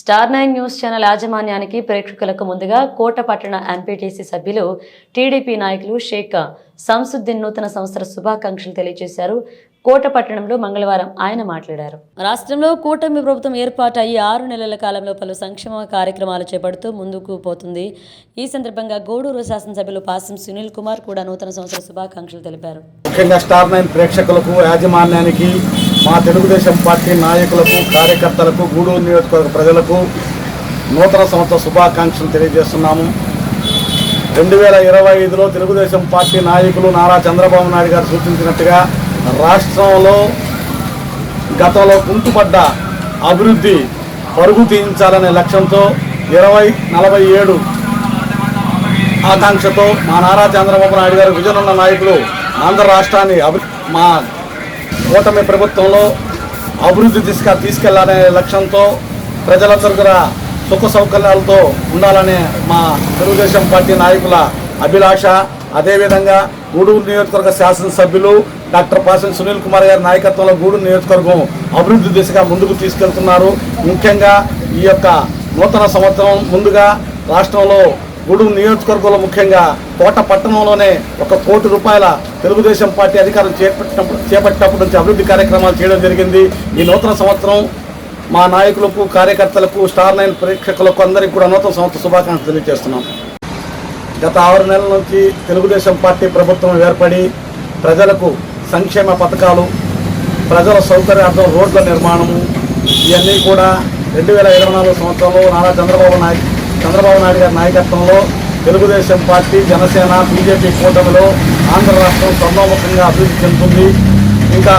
Star nine news channel యాజమాన్యానికి ప్రేక్షకులకు ముందుగా కోట పట్టణ ఎంపీటీసీ సభ్యులు టీడీపీ నాయకులు షేక్ సంసుద్దీన్ నూతన సంవత్సర శుభాకాంక్షలు తెలియజేశారు. కోట పట్టణంలో మంగళవారం ఆయన మాట్లాడారు. రాష్ట్రంలో కూటమి ప్రభుత్వం ఏర్పాటు అయ్యి ఆరు నెలల కాలంలో పలు సంక్షేమ కార్యక్రమాలు చేపడుతూ ముందుకు పోతుంది. ఈ సందర్భంగా గూడూరు శాసనసభ్యులు పాసం సునీల్ కుమార్ కూడా నూతన సంవత్సర శుభాకాంక్షలు తెలిపారు. ముఖ్యంగా స్టార్ నైన్ ప్రేక్షకులకు యాజమాన్యానికి మా తెలుగుదేశం పార్టీ నాయకులకు కార్యకర్తలకు గూడూరు నియోజకవర్గ ప్రజలకు నూతన సంవత్సర శుభాకాంక్షలు తెలియజేస్తున్నాము. రెండు వేల ఇరవై ఐదులో తెలుగుదేశం పార్టీ నాయకులు నారా చంద్రబాబు నాయుడు గారు సూచించినట్టుగా రాష్ట్రంలో గతంలో కుంటుపడ్డ అభివృద్ధి పరుగు తీయించాలనే లక్ష్యంతో ఇరవై నలభై ఏడు ఆకాంక్షతో మా నారా చంద్రబాబు నాయుడు గారు విజయనున్న నాయకులు ఆంధ్ర రాష్ట్రాన్ని అభి మా కూటమి ప్రభుత్వంలో అభివృద్ధి దిశగా తీసుకెళ్ళాలనే లక్ష్యంతో ప్రజలందరూ కూడా సుఖ సౌకర్యాలతో ఉండాలనే మా తెలుగుదేశం పార్టీ నాయకుల అభిలాష. అదేవిధంగా గూడూరు నియోజకవర్గ శాసనసభ్యులు డాక్టర్ పాసం సునీల్ కుమార్ గారి నాయకత్వంలో గూడూరు నియోజకవర్గం అభివృద్ధి దిశగా ముందుకు తీసుకెళ్తున్నారు. ముఖ్యంగా ఈ యొక్క నూతన సంవత్సరం ముందుగా రాష్ట్రంలో గూడూరు నియోజకవర్గంలో ముఖ్యంగా కోట పట్టణంలోనే ఒక కోటి రూపాయల తెలుగుదేశం పార్టీ అధికారం చేపట్టినప్పుడు చేపట్టినప్పటి నుంచి అభివృద్ధి కార్యక్రమాలు చేయడం జరిగింది. ఈ నూతన సంవత్సరం మా నాయకులకు కార్యకర్తలకు స్టార్ నైన్ ప్రేక్షకులకు అందరికీ కూడా నూతన సంవత్సర శుభాకాంక్షలు తెలియజేస్తున్నాం. గత ఆరు నెలల నుంచి తెలుగుదేశం పార్టీ ప్రభుత్వం ఏర్పడి ప్రజలకు సంక్షేమ పథకాలు ప్రజల సౌకర్యార్థం రోడ్ల నిర్మాణము ఇవన్నీ కూడా రెండు వేల ఇరవై నాలుగు సంవత్సరంలో నారా చంద్రబాబు నాయుడు చంద్రబాబు నాయుడు గారి నాయకత్వంలో తెలుగుదేశం పార్టీ జనసేన బీజేపీ కూటమిలో ఆంధ్ర రాష్ట్రం సర్వముఖంగా అభివృద్ధి చెందుతుంది. ఇంకా